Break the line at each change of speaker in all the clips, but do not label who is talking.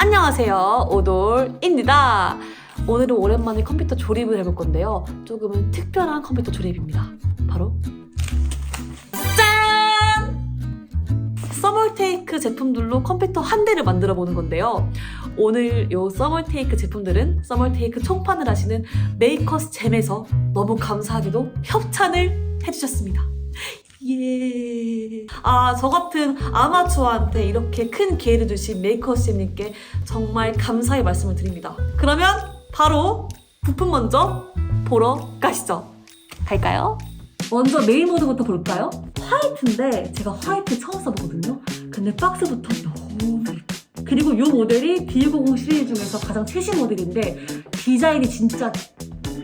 안녕하세요. 오돌입니다. 오늘은 오랜만에 컴퓨터 조립을 해볼 건데요. 조금은 특별한 컴퓨터 조립입니다. 바로 짠! 서멀테이크 제품들로 컴퓨터 한 대를 만들어 보는 건데요. 오늘 요 서멀테이크 제품들은 서멀테이크 총판을 하시는 메이커스 잼에서 너무 감사하게도 협찬을 해주셨습니다. 예. 아, 저 같은 아마추어한테 이렇게 큰 기회를 주신 메이커스님께 정말 감사의 말씀을 드립니다. 그러면 바로 부품 먼저 보러 가시죠. 갈까요? 먼저 메인 모드부터 볼까요? 화이트인데 제가 화이트 처음 써보거든요. 근데 박스부터 너무 예뻐. 그리고 이 모델이 B190 시리즈 중에서 가장 최신 모델인데 디자인이 진짜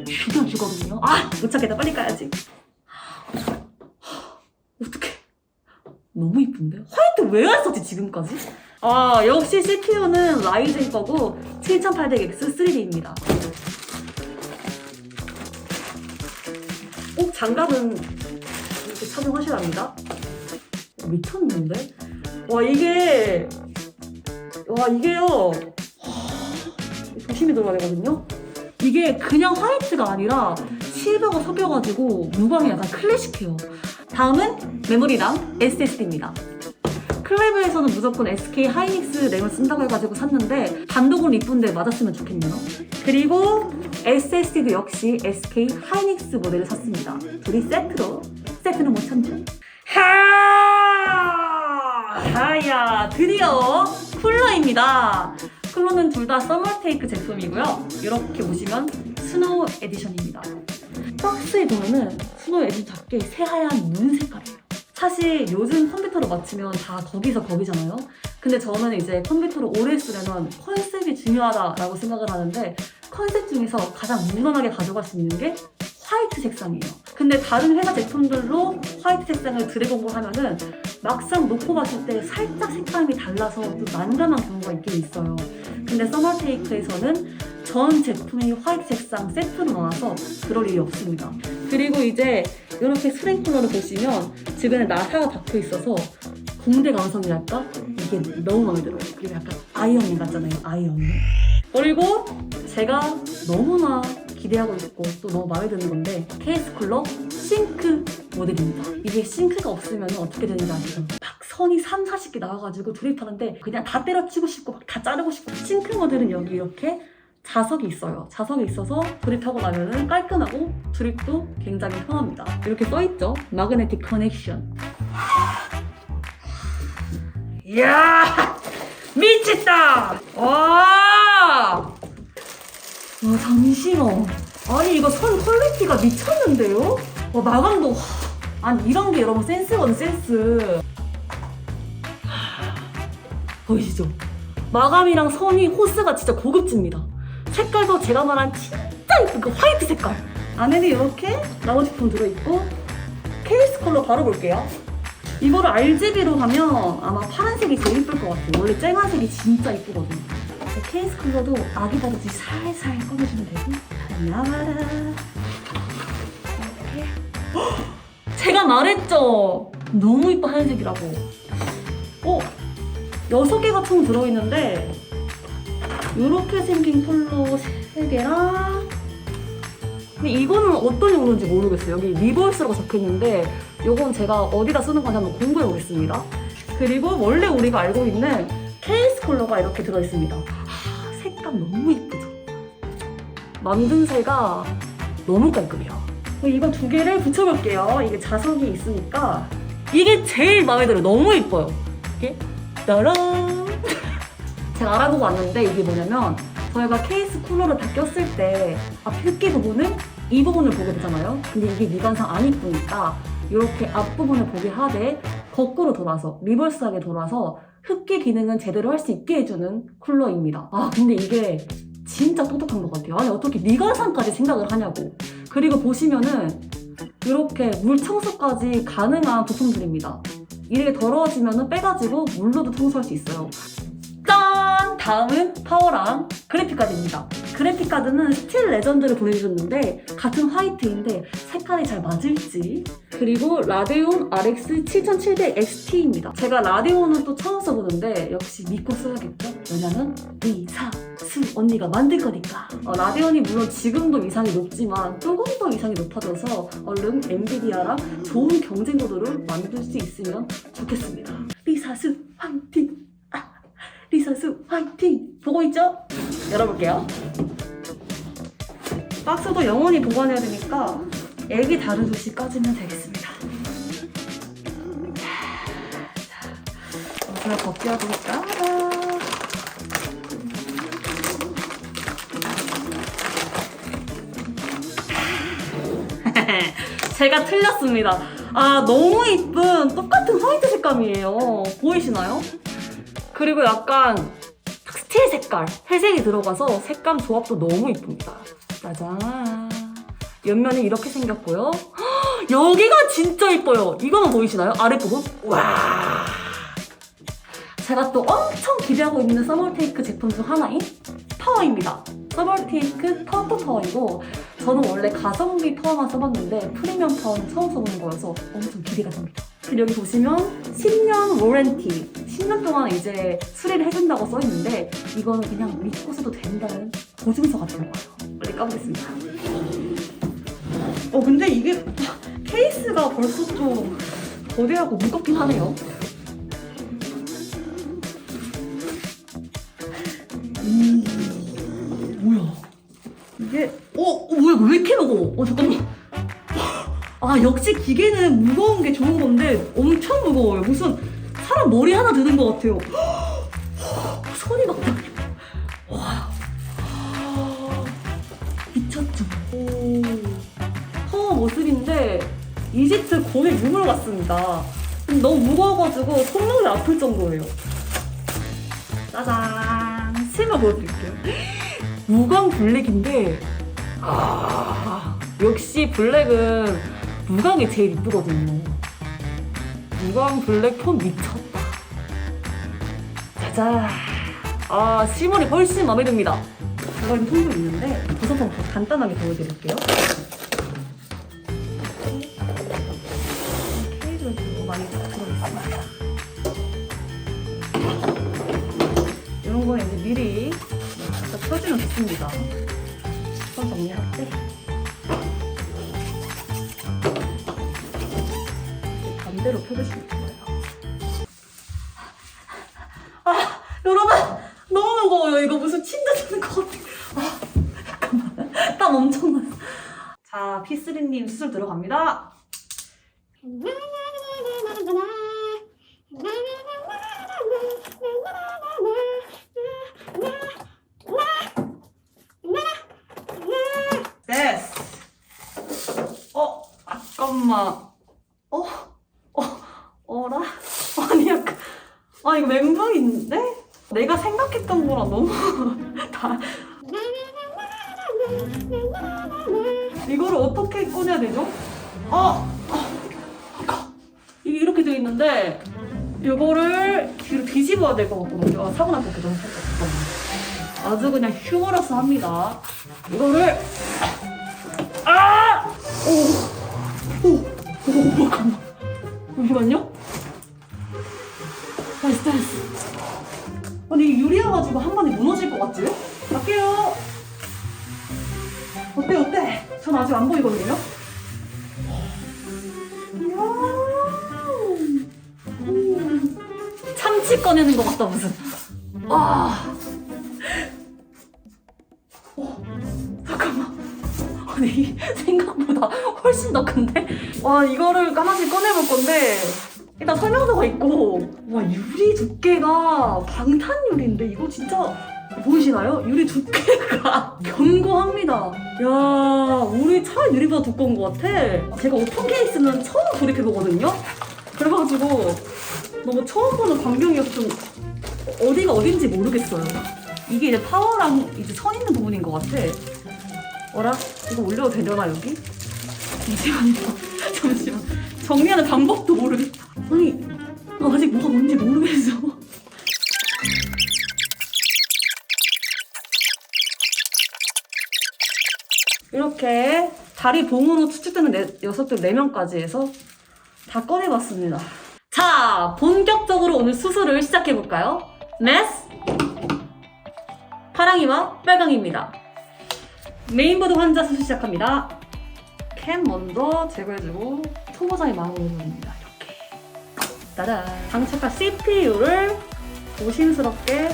죽여 주거든요. 아! 못 찾겠다. 빨리 가야지. 어떡해. 너무 이쁜데? 화이트 왜안 썼지, 지금까지? 아, 역시 CPU는 라이젠 거고 7800X 3D입니다. 꼭 장갑은 이렇게 착용하셔야 합니다. 미쳤는데? 와, 이게, 와, 이게요. 조심히 들어가야 되거든요? 이게 그냥 화이트가 아니라 실버가 섞여가지고 무광이 약간 클래식해요. 다음은 메모리랑 SSD입니다. 클레브에서는 무조건 SK 하이닉스 램을 쓴다고 해가지고 샀는데 단독은 이쁜데 맞았으면 좋겠네요. 그리고 SSD도 역시 SK 하이닉스 모델을 샀습니다. 둘이 세트로 세트는 못 참죠. 하! 하야 드디어 쿨러입니다. 쿨러는 둘 다 서멀테이크 제품이고요. 이렇게 보시면 스노우 에디션입니다. 박스에 보면은 스노우 에디션답게 새하얀 눈 색깔이에요. 사실 요즘 컴퓨터로 맞추면 다 거기서 거기잖아요. 근데 저는 이제 컴퓨터를 오래 쓰려면 컨셉이 중요하다라고 생각을 하는데 컨셉 중에서 가장 무난하게 가져갈 수 있는 게 화이트 색상이에요. 근데 다른 회사 제품들로 화이트 색상을 드래곤을 하면은 막상 놓고 봤을 때 살짝 색감이 달라서 좀 난감한 경우가 있긴 있어요. 근데 서머테이크에서는 전 제품이 화이트 색상 세트로 나와서 그럴 일이 없습니다. 그리고 이제 이렇게 스프링 쿨러를 보시면 주변에 나사가 박혀 있어서 공대 감성이랄까? 이게 너무 마음에 들어요. 그리고 약간 아이언맨 같잖아요. 아이언맨. 그리고 제가 너무나 기대하고 있고 또 너무 마음에 드는 건데 케이스 쿨러 싱크 모델입니다. 이게 싱크가 없으면 어떻게 되는지 아시죠? 막 선이 3, 40개 나와가지고 조립하는데 그냥 다 때려치고 싶고 막 다 자르고 싶고 싱크 모델은 여기 이렇게 자석이 있어요. 자석이 있어서 조립하고 나면은 깔끔하고 조립도 굉장히 편합니다. 이렇게 써있죠? 마그네틱 커넥션. 이야! 미쳤다! 와! 와, 잠시만. 아니, 이거 선 퀄리티가 미쳤는데요? 와, 마감도. 와, 아니, 이런 게 여러분 센스거든, 센스. 보이시죠? 마감이랑 선이 호스가 진짜 고급집니다. 색깔도 제가 말한 진짜 예쁜 그 화이트 색깔. 안에는 이렇게 나머지 제품 들어있고 케이스 컬러 바로 볼게요. 이거를 RGB로 하면 아마 파란색이 제일 예쁠 것 같아요. 원래 쨍한색이 진짜 예쁘거든요. 그래서 케이스 컬러도 아기 다루듯이 살살 꺼내주면 되고 나와라 이렇게 헉! 제가 말했죠. 너무 이쁜 하얀색이라고. 어? 여섯 개가 총 들어있는데 이렇게 생긴 폴로 3개랑 근데 이거는 어떤 용도인지 모르겠어요. 여기 리버스라고 적혀있는데 이건 제가 어디다 쓰는 건지 한번 공부해 보겠습니다. 그리고 원래 우리가 알고 있는 케이스 컬러가 이렇게 들어있습니다. 너무 이쁘죠? 만든 새가 너무 깔끔해요. 이거 두 개를 붙여볼게요. 이게 자석이 있으니까 이게 제일 마음에 들어요. 너무 이뻐요. 이게 따란! 제가 알아보고 왔는데 이게 뭐냐면 저희가 케이스 쿨러를 다 꼈을 때앞 흡기 부분은 이 부분을 보게 되잖아요. 근데 이게 미관상 안 이쁘니까 이렇게 앞부분을 보게 하되 거꾸로 돌아서 리버스하게 돌아서 흡기 기능은 제대로 할 수 있게 해주는 쿨러입니다. 아 근데 이게 진짜 똑똑한 것 같아요. 아니 어떻게 미관상까지 생각을 하냐고. 그리고 보시면은 이렇게 물 청소까지 가능한 부품들입니다. 이렇게 더러워지면 빼가지고 물로도 청소할 수 있어요. 짠! 다음은 파워랑 그래픽카드입니다. 그래픽카드는 스틸 레전드를 보내주셨는데 같은 화이트인데 색깔이 잘 맞을지 그리고 라데온 RX 7700 XT입니다. 제가 라데온은 또 처음 써보는데 역시 믿고 써야겠죠? 왜냐면 리사수 언니가 만들 거니까. 어, 라데온이 물론 지금도 위상이 높지만 조금 더 위상이 높아져서 얼른 엔비디아랑 좋은 경쟁 구도를 만들 수 있으면 좋겠습니다. 리사수 화이팅! 아, 리사수 화이팅! 보고 있죠? 열어볼게요. 박스도 영원히 보관해야 되니까 애기 다루듯이 까지면 되겠습니다. 자, 옷을 벗겨야 되니까. 제가 틀렸습니다. 아, 너무 이쁜 똑같은 화이트 색감이에요. 보이시나요? 그리고 약간 스틸 색깔, 회색이 들어가서 색감 조합도 너무 이쁩니다. 짜잔. 옆면이 이렇게 생겼고요. 헉, 여기가 진짜 이뻐요. 이거는 보이시나요? 아랫부분? 와. 제가 또 엄청 기대하고 있는 서멀테이크 제품 중 하나인 파워입니다. 서멀테이크 터프 파워이고 저는 원래 가성비 파워만 써봤는데 프리미엄 파워는 처음 써보는 거여서 엄청 기대가 됩니다. 그리고 여기 보시면 10년 워렌티 10년 동안 이제 수리를 해준다고 써있는데 이거는 그냥 믿고 써도 된다는 보증서 같은 거예요. 빨리 까보겠습니다. 어 근데 이게 케이스가 벌써 좀 거대하고 무겁긴 하네요. 음, 뭐야? 이게 어, 어 뭐야 왜 이렇게 무거워? 어 잠깐만. 아 역시 기계는 무거운 게 좋은 건데 엄청 무거워요. 무슨 사람 머리 하나 드는 것 같아요. 유물 같습니다. 근데 너무 무거워가지고 손목이 아플 정도예요. 짜잔. 실물 보여드릴게요. 무광 블랙인데 아 역시 블랙은 무광이 제일 이쁘거든요. 무광 블랙 폰 미쳤다. 짜잔. 아 실물이 훨씬 마음에 듭니다. 제가 이 통도 있는데 구성품 간단하게 보여드릴게요. 펴주면 좋습니다. 손 정리할 때. 반대로 펴주시면 좋아요. 아, 여러분! 너무 무거워요. 이거 무슨 침대 드는 것 같아. 아, 잠깐만. 땀 엄청 나요. 자, 피스리님 수술 들어갑니다. 잠깐만. 어, 어, 어라? 아니, 약간. 아, 이거 멘붕인데? 내가 생각했던 거랑 너무 다. 이거를 어떻게 꺼내야 되죠? 아, 아, 이게 이렇게 되어 있는데, 이거를 뒤로 뒤집어야 될 것 같거든요. 아, 사고 날 것 같기도 하고. 아주 그냥 휴머러스 합니다. 이거를 아! 오! 오! 오! 잠깐만. 잠시만요. 됐어, 됐어. 아니, 유리여가지고 한 번에 무너질 것 같지? 갈게요. 어때, 어때? 전 아직 안 보이거든요? 참치 꺼내는 것 같다, 무슨. 와. 어, 잠깐만. 아니 생각보다 훨씬 더 큰데? 와 이거를 하나씩 꺼내볼 건데 일단 설명서가 있고 와 유리 두께가 방탄 유리인데 이거 진짜 보이시나요? 유리 두께가 견고합니다 야 우리 차 유리보다 두꺼운 것 같아 제가 오픈 케이스는 처음 조립해보거든요 그래가지고 너무 처음 보는 광경이어서 좀 어디가 어딘지 모르겠어요 이게 이제 파워랑 이제 선 있는 부분인 것 같아 어라? 이거 올려도 되려나 여기? 잠시만요. 잠시만. 정리하는 방법도 모르겠다. 아니, 아직 뭐가 뭔지 모르겠어. 이렇게 다리 봉으로 추측되는 네, 여섯 개 4명까지 해서 다 꺼내봤습니다. 자, 본격적으로 오늘 수술을 시작해볼까요? 메스! 파랑이와 빨강입니다. 메인보드 환자 수술 시작합니다. 캠 먼저 제거해주고 초보자의 마음으로 해줍니다. 이렇게. 따란. 장착할 CPU를 조심스럽게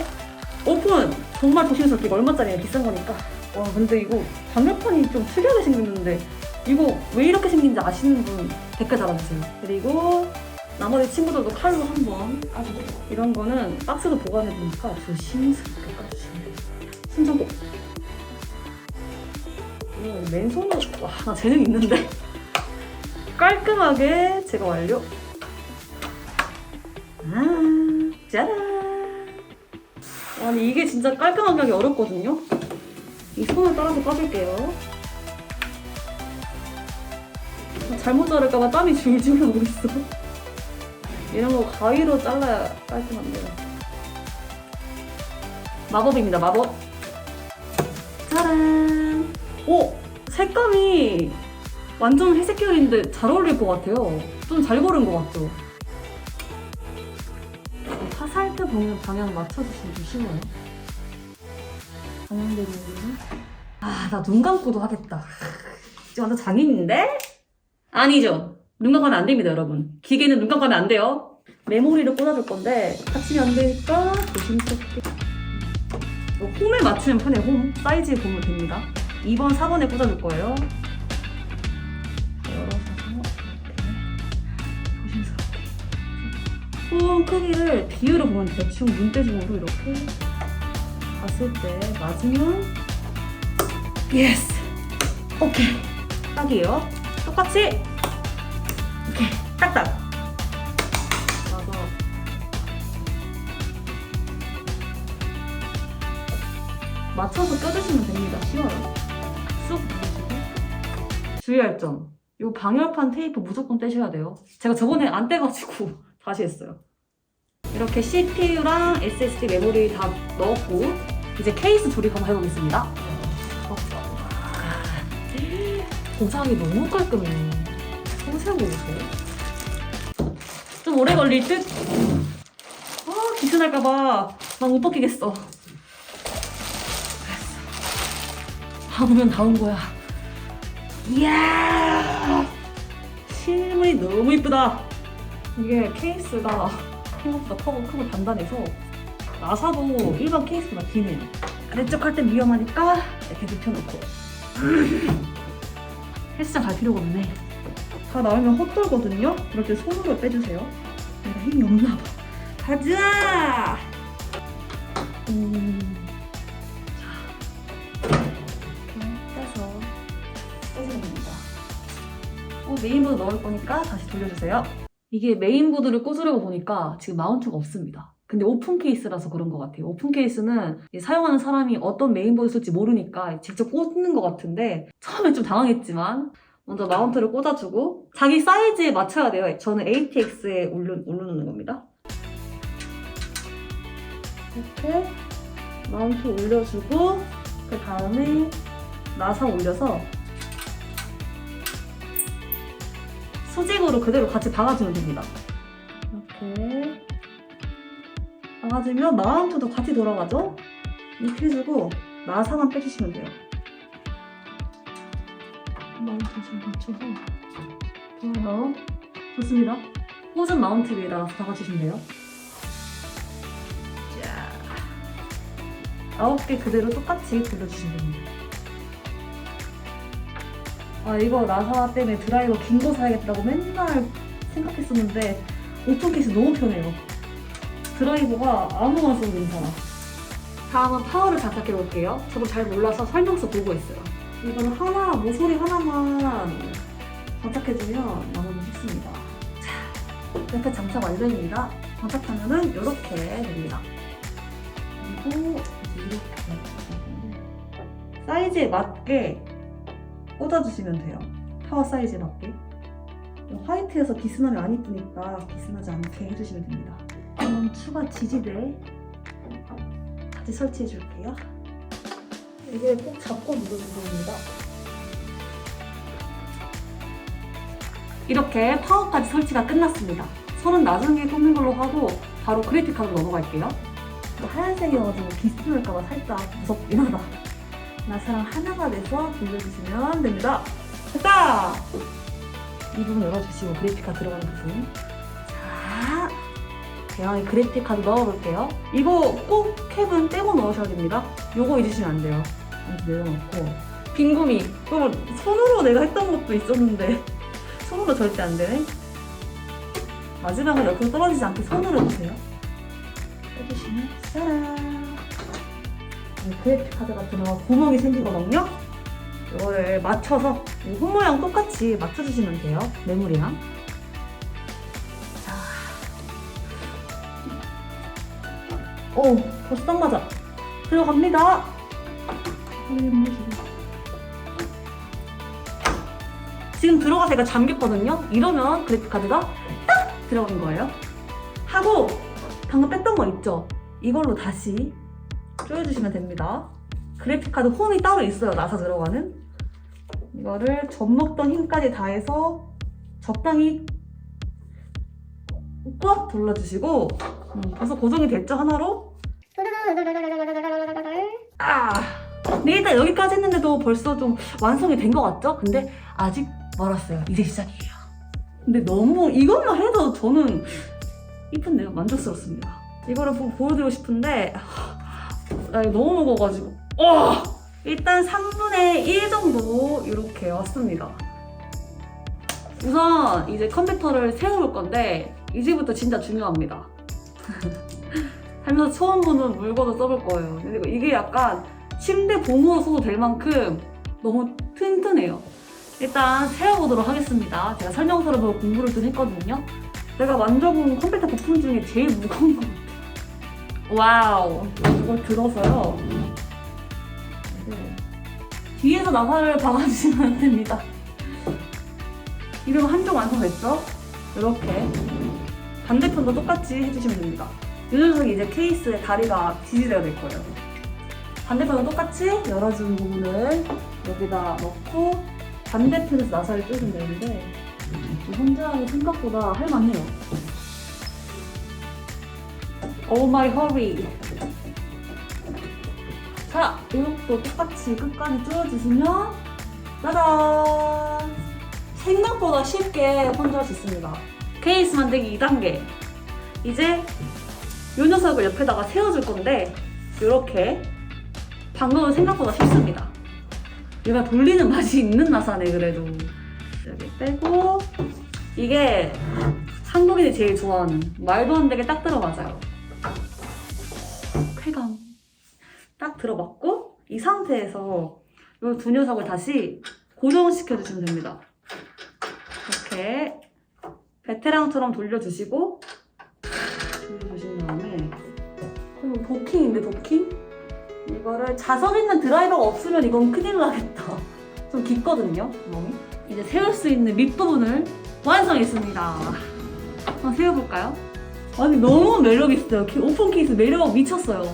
오픈! 정말 조심스럽게 이거 얼마짜리예요? 비싼 거니까. 와 근데 이거 방열판이 좀 특이하게 생겼는데 이거 왜 이렇게 생긴지 아시는 분 댓글 달아주세요. 그리고 나머지 친구들도 칼로 한번 이런 거는 박스도 보관해 보니까 조심스럽게 까주시면 돼요. 순정고 오, 맨손으로 와 나 재능 있는데 깔끔하게 제거 완료. 아 짜란. 아니 이게 진짜 깔끔하게 하기 어렵거든요. 이 손을 따라서 까줄게요. 잘못 자를까봐 땀이 줄줄 나고 있어. 이런 거 가위로 잘라야 깔끔한데요. 마법입니다, 마법. 짜란! 오! 색감이 완전 회색 계열인데 잘 어울릴 것 같아요. 좀 잘 고른 것 같죠? 화살표 보면 방향 맞춰주시면 좀 쉬워요. 방향대로 아, 나 눈 감고도 하겠다. 이제 완전 장인인데? 아니죠. 눈 감으면 안 됩니다, 여러분. 기계는 눈 감으면 안 돼요. 메모리를 꽂아줄 건데, 다치면 안 되니까 조심스럽게. 뭐 홈에 맞추면 편해요, 홈. 사이즈에 보면 됩니다. 2번, 4번에 꽂아줄 거예요. 홈 크기를 비율을 보면 대충 눈대중으로 이렇게 봤을 때 맞으면 예스 오케이. 딱이에요. 똑같이? 오케이. 딱딱. 맞춰서 껴주시면 됩니다. 쉬워요 주의할 점이 방열판 테이프 무조건 떼셔야 돼요 제가 저번에 안 떼가지고 다시 했어요 이렇게 CPU랑 SSD 메모리 다 넣었고 이제 케이스 조립 한번 해보겠습니다.
도장이 너무 깔끔해. 생생한 거 보세요.
좀 오래 걸릴 듯? 아, 기스날까봐 막못 벗기겠어. 하면 다 온 거야. 이야! 실물이 너무 이쁘다. 이게 케이스가 생각보다 커고 크고 단단해서 나사도 일반 케이스보다 기네요. 아래쪽 할땐 위험하니까 이렇게 눕혀놓고 헬스장 갈 필요가 없네. 다 나오면 헛돌거든요. 이럴 때 손으로 빼주세요. 내가 힘이 없나 봐. 가자! 음. 메인보드 넣을 거니까 다시 돌려주세요. 이게 메인보드를 꽂으려고 보니까 지금 마운트가 없습니다. 근데 오픈 케이스라서 그런 것 같아요. 오픈 케이스는 이 사용하는 사람이 어떤 메인보드 쓸지 모르니까 직접 꽂는 것 같은데 처음에 좀 당황했지만 먼저 마운트를 꽂아주고 자기 사이즈에 맞춰야 돼요. 저는 ATX에 올려, 올려놓는 겁니다. 이렇게 마운트 올려주고 그 다음에 나사 올려서 수직으로 그대로 같이 박아주면 됩니다. 이렇게 박아주면 마운트도 같이 돌아가죠? 이렇게 해주고 나사만 빼주시면 돼요. 마운트 잘 맞춰서 좋아요. 좋습니다. 꽂은 마운트 위에다 박아주시면 돼요. 자, 아홉 개 그대로 똑같이 돌려주시면 됩니다. 아 이거 나사 때문에 드라이버 긴 거 사야겠다고 맨날 생각했었는데 오픈 케이스 너무 편해요. 드라이버가 아무나 써도 괜찮아. 다음은 파워를 장착해 볼게요. 저도 잘 몰라서 설명서 보고 있어요. 이거는 하나, 모서리 하나만 장착해주면 너무 쉽습니다. 자, 이렇게 장착 완료입니다. 장착하면은 이렇게 됩니다. 그리고 이렇게 사이즈에 맞게 꽂아주시면 돼요. 파워 사이즈 맞게. 화이트에서 비스남이 안 이쁘니까 비스나지 않게 해주시면 됩니다. 그럼 추가 지지대 같이 설치해 줄게요. 이게 꼭 잡고 눌러주는 겁니다. 이렇게 파워까지 설치가 끝났습니다. 선은 나중에 꽂는 걸로 하고 바로 크리티카로 넘어갈게요. 하얀색이어서 비스 날까봐 살짝 무섭긴 하다. 나 사랑 하나가 돼서 돌려주시면 됩니다. 됐다! 이 부분 열어주시고 그래픽 카드 들어가는 부분. 자, 대왕의 그래픽 카드 넣어볼게요. 이거 꼭 캡은 떼고 넣으셔야 됩니다. 요거 잊으시면 안 돼요. 이렇게 내려놓고. 빈구미. 그거 손으로 내가 했던 것도 있었는데 손으로 절대 안 되네. 마지막은 옆으로 떨어지지 않게 손으로 해주세요. 해주시면 짜란. 이 그래픽 카드가 들어가 구멍이 생기거든요. 이거를 맞춰서 이손 모양 똑같이 맞춰주시면 돼요. 메모리랑. 자. 오, 벌써 딱 맞아. 들어갑니다. 지금 들어가서 얘가 잠겼거든요. 이러면 그래픽 카드가 딱 들어간 거예요. 하고 방금 뺐던 거 있죠? 이걸로 다시 조여주시면 됩니다. 그래픽 카드 홈이 따로 있어요. 나사 들어가는. 이거를 접먹던 힘까지 다해서 적당히 꽉 돌려주시고 음, 벌써 고정이 됐죠 하나로? 아, 네 일단 여기까지 했는데도 벌써 좀 완성이 된 것 같죠? 근데 아직 멀었어요. 이제 시작이에요. 근데 너무 이것만 해도 저는 이쁜데요. 만족스럽습니다. 이거를 보, 보여드리고 싶은데 아, 이거 너무 무거워가지고 어! 일단 3분의 1 정도 이렇게 왔습니다. 우선 이제 컴퓨터를 세워볼 건데 이제부터 진짜 중요합니다. 살면서 처음 보는 물건을 써볼 거예요. 그리고 이게 약간 침대 봉으로 써도 될 만큼 너무 튼튼해요. 일단 세워보도록 하겠습니다. 제가 설명서를 보고 공부를 좀 했거든요. 제가 만져본 컴퓨터 부품 중에 제일 무거운 것 같아요. 와우. 이걸 들어서요. 네. 뒤에서 나사를 박아주시면 됩니다. 이러면 한쪽 완성됐죠? 이렇게. 반대편도 똑같이 해주시면 됩니다. 이 녀석이 이제 케이스에 다리가 지지대가 될 거예요. 반대편도 똑같이 열어준 부분을 여기다 넣고 반대편에서 나사를 떼면 되는데 혼자 하기 생각보다 할만해요. Oh my hurry. 자, 이것도 똑같이 끝까지 뚫어주시면 짜잔! 생각보다 쉽게 혼자 할 수 있습니다. 케이스 만들기 2단계. 이제 이 녀석을 옆에다가 세워줄 건데 이렇게 방법은 생각보다 쉽습니다. 얘가 돌리는 맛이 있는 나사네 그래도 여기 빼고 이게 한국인이 제일 좋아하는 말도 안 되게 딱 들어맞아요. 딱 들어맞고 이 상태에서 이 두 녀석을 다시 고정시켜 주시면 됩니다. 이렇게 베테랑처럼 돌려주시고 돌려주신 다음에 그리고 도킹인데 도킹? 이거를 자석 있는 드라이버가 없으면 이건 큰일 나겠다. 좀 깊거든요, 구멍이. 이제 세울 수 있는 밑부분을 완성했습니다. 한번 세워볼까요? 아니, 너무 매력 있어요. 키- 오픈 케이스 매력 미쳤어요.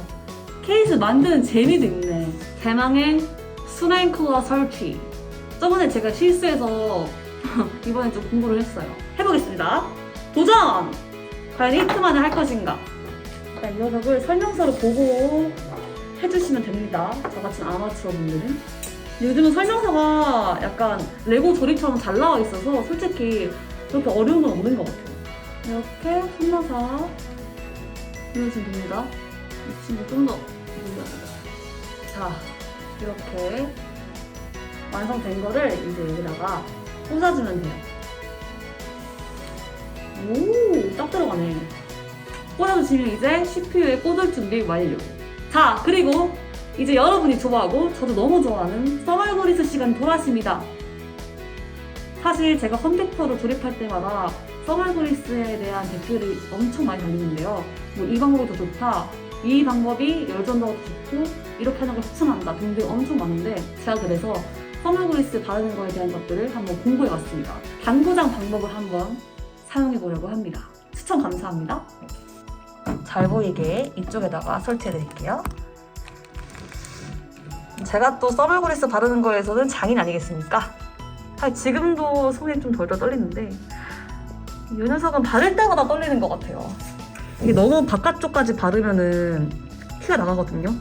케이스 만드는 재미도 있네. 대망의 쿨러 설치. 저번에 제가 실수해서 이번에 좀 공부를 했어요. 해보겠습니다. 도전! 과연 히트만을 할 것인가? 일단 이 녀석을 설명서를 보고 해주시면 됩니다. 저 같은 아마추어 분들은. 요즘은 설명서가 약간 레고 조립처럼 잘 나와 있어서 솔직히 그렇게 어려운 건 없는 것 같아요. 이렇게 손나사 눌러주시면 됩니다. 이 친구 좀더 눌러주세요. 자, 이렇게 완성된 거를 이제 여기다가 꽂아주면 돼요. 오, 딱 들어가네. 꽂아주시면 이제 CPU에 꽂을 준비 완료. 자, 그리고 이제 여러분이 좋아하고 저도 너무 좋아하는 서바이벌리스 시간 돌아왔습니다. 사실 제가 컴퓨터로 조립할 때마다 서바이벌리스에 대한 댓글이 엄청 많이 달리는데요. 뭐이더 좋다, 이 방법이 열전도가 더 좋고 이렇게 하는 걸 추천한다 등등 엄청 많은데 제가 그래서 서바이벌리스 바르는 거에 대한 것들을 한번 공부해 봤습니다. 단고장 방법을 한번 사용해 보려고 합니다. 추천 감사합니다. 잘 보이게 이쪽에다가 설치해 드릴게요. 제가 또 서블그리스 바르는 거에서는 장인 아니겠습니까? 사실 지금도 손이 좀 덜덜 떨리는데 이 녀석은 바를 때마다 떨리는 것 같아요. 이게 너무 바깥쪽까지 바르면은 티가 나가거든요.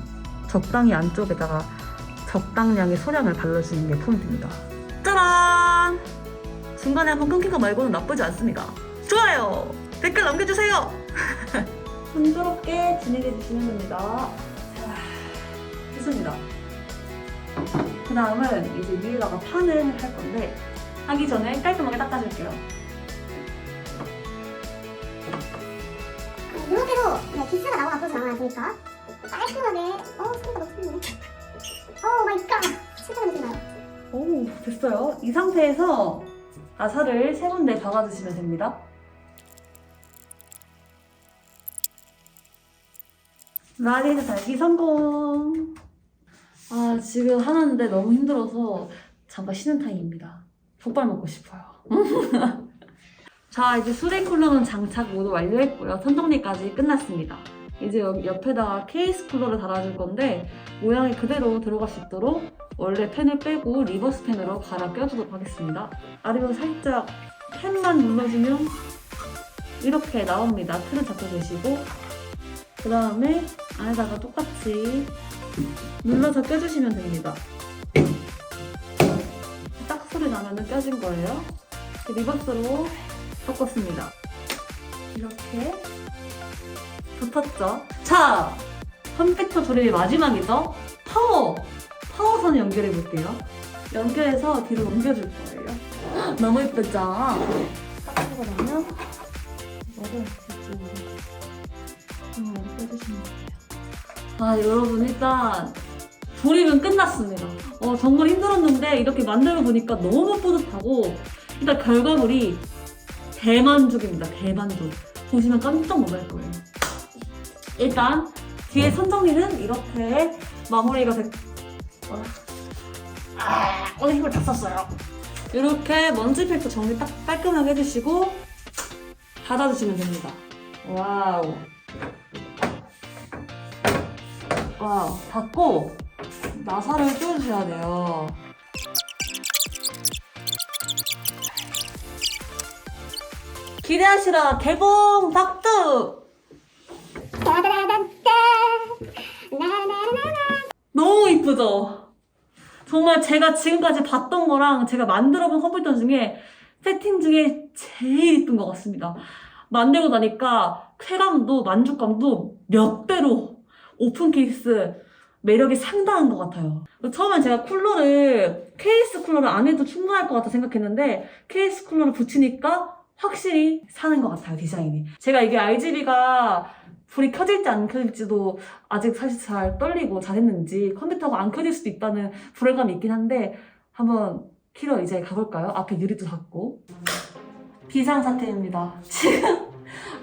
적당히 안쪽에다가 적당량의 소량을 발라주는 게 포인트입니다. 짜란! 중간에 한번 끊긴 거 말고는 나쁘지 않습니다. 좋아요! 댓글 남겨주세요! 순조롭게 진행해 주시면 됩니다. 자, 됐습니다. 그 다음은 이제 위에다가 판을 할 건데 하기 전에 깔끔하게 닦아줄게요.
이렇게도 네, 기스가 나거나 그러지 않아요 보니까 깔끔하게 어 소리가 너무 틀리네 오 마이 갓 실제로 보시나요?
오, 됐어요. 이 상태에서 아사를 세 군데 박아주시면 됩니다. 라디에서 달기 성공! 아, 지금 하는데 너무 힘들어서 잠깐 쉬는 타임입니다. 족발 먹고 싶어요. 자, 이제 수레 쿨러는 장착 모두 완료했고요. 선정리까지 끝났습니다. 이제 옆에다가 케이스 쿨러를 달아줄 건데 모양이 그대로 들어갈 수 있도록 원래 펜을 빼고 리버스 펜으로 갈아 껴주도록 하겠습니다. 아래로 살짝 펜만 눌러주면 이렇게 나옵니다. 틀을 잡고 계시고 그 다음에 안에다가 똑같이 눌러서 껴주시면 됩니다. 딱 소리 나면 껴진 거예요. 리버스로 섞었습니다. 이렇게 붙었죠. 자, 컴퓨터 조립의 마지막이죠. 파워! 파워선 연결해 볼게요. 연결해서 뒤로 넘겨줄 거예요. 헉, 너무 예쁘죠? 딱 하고 나면 이거를 뒤쪽으로 좀 빼주시면 돼요. 아, 여러분 일단 조립은 끝났습니다. 어, 정말 힘들었는데 이렇게 만들어 보니까 너무 뿌듯하고 일단 결과물이 대만족입니다. 대만족. 보시면 깜짝 놀랄 거예요. 일단 뒤에 선정리는 이렇게 마무리가 됐. 어. 아, 오늘 힘을 다 썼어요. 이렇게 먼지 팩도 정리 딱 깔끔하게 해주시고 닫아주시면 됩니다. 와우. 와우. 닫고 나사를 끼워주셔야 돼요. 기대하시라 개봉 박두! 너무 이쁘죠? 정말 제가 지금까지 봤던 거랑 제가 만들어본 컴퓨터 중에 세팅 중에 제일 이쁜 것 같습니다. 만들고 나니까 쾌감도 만족감도 몇 배로 오픈 케이스 매력이 상당한 것 같아요. 처음엔 제가 쿨러를 케이스 쿨러를 안 해도 충분할 것 같다 생각했는데 케이스 쿨러를 붙이니까 확실히 사는 것 같아요 디자인이. 제가 이게 RGB가 불이 켜질지 안 켜질지도 아직 사실 잘 떨리고 잘했는지 컴퓨터가 안 켜질 수도 있다는 불안감이 있긴 한데 한번 키러 이제 가볼까요? 앞에 유리도 닫고 비상사태입니다. 지금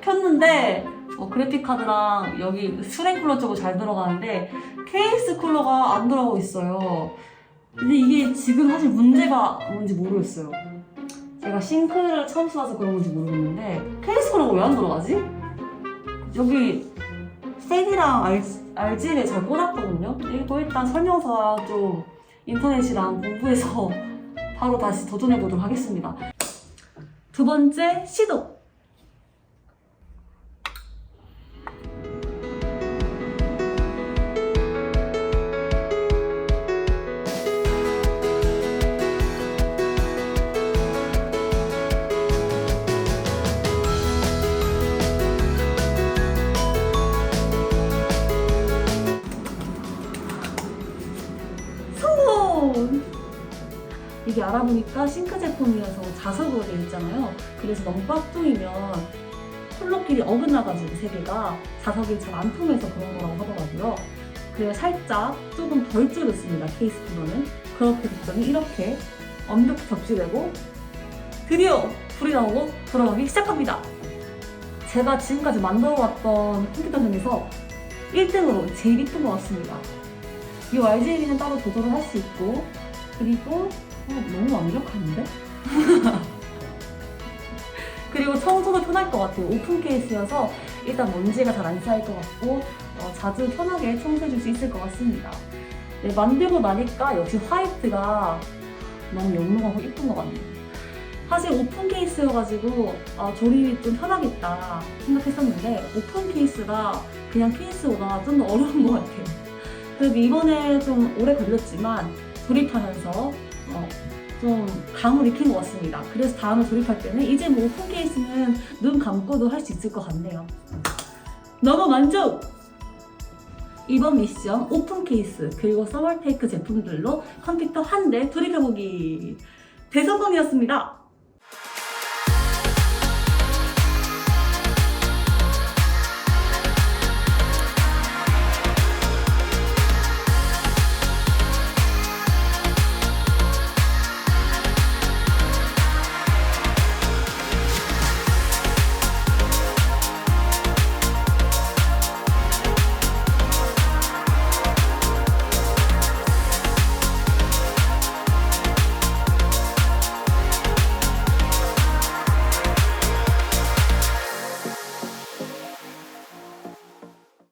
켰는데 어, 그래픽 카드랑 여기 수랭 쿨러 쪽으로 잘 들어가는데 케이스 쿨러가 안 들어가고 있어요. 근데 이게 지금 사실 문제가 뭔지 모르겠어요. 제가 싱크를 처음 써서 그런 건지 모르겠는데 케이스 쿨러가 왜안 들어가지? 여기 팬이랑 알, RG를 잘 꽂았거든요. 이거 일단 설명서 좀 인터넷이랑 공부해서 바로 다시 도전해 보도록 하겠습니다. 두 번째 시도. 이게 알아보니까 싱크 제품이어서 자석으로 되어 있잖아요. 그래서 너무 꽉 조이면 콜로끼리 어긋나가지고 세 개가 자석이 잘 안 통해서 그런 거라고 하더라고요. 그래서 살짝 조금 덜 줄였습니다. 케이스 쿨러는. 그렇게 됐더니 이렇게 완벽히 접지되고 드디어 불이 나오고 돌아가기 시작합니다. 제가 지금까지 만들어왔던 컴퓨터 중에서 1등으로 제일 이쁜 것 같습니다. 이 RGB는 따로 조절을 할 수 있고 그리고 어, 너무 완벽한데? 그리고 청소도 편할 것 같아요. 오픈 케이스여서 일단 먼지가 잘 안 쌓일 것 같고 어, 자주 편하게 청소해 줄 수 있을 것 같습니다. 네, 만들고 나니까 역시 화이트가 너무 영롱하고 예쁜 것 같네요. 사실 오픈 케이스여가지고 아, 조립이 좀 편하겠다 생각했었는데 오픈 케이스가 그냥 케이스보다 좀 더 어려운 것 같아요. 그래도 이번에 좀 오래 걸렸지만 조립하면서 어, 좀 감을 익힌 것 같습니다. 그래서 다음에 조립할 때는 이제 뭐 케이스는 눈 감고도 할 수 있을 것 같네요. 너무 만족! 이번 미션 오픈 케이스 그리고 서멀테이크 제품들로 컴퓨터 한 대 조립해보기 대성공이었습니다.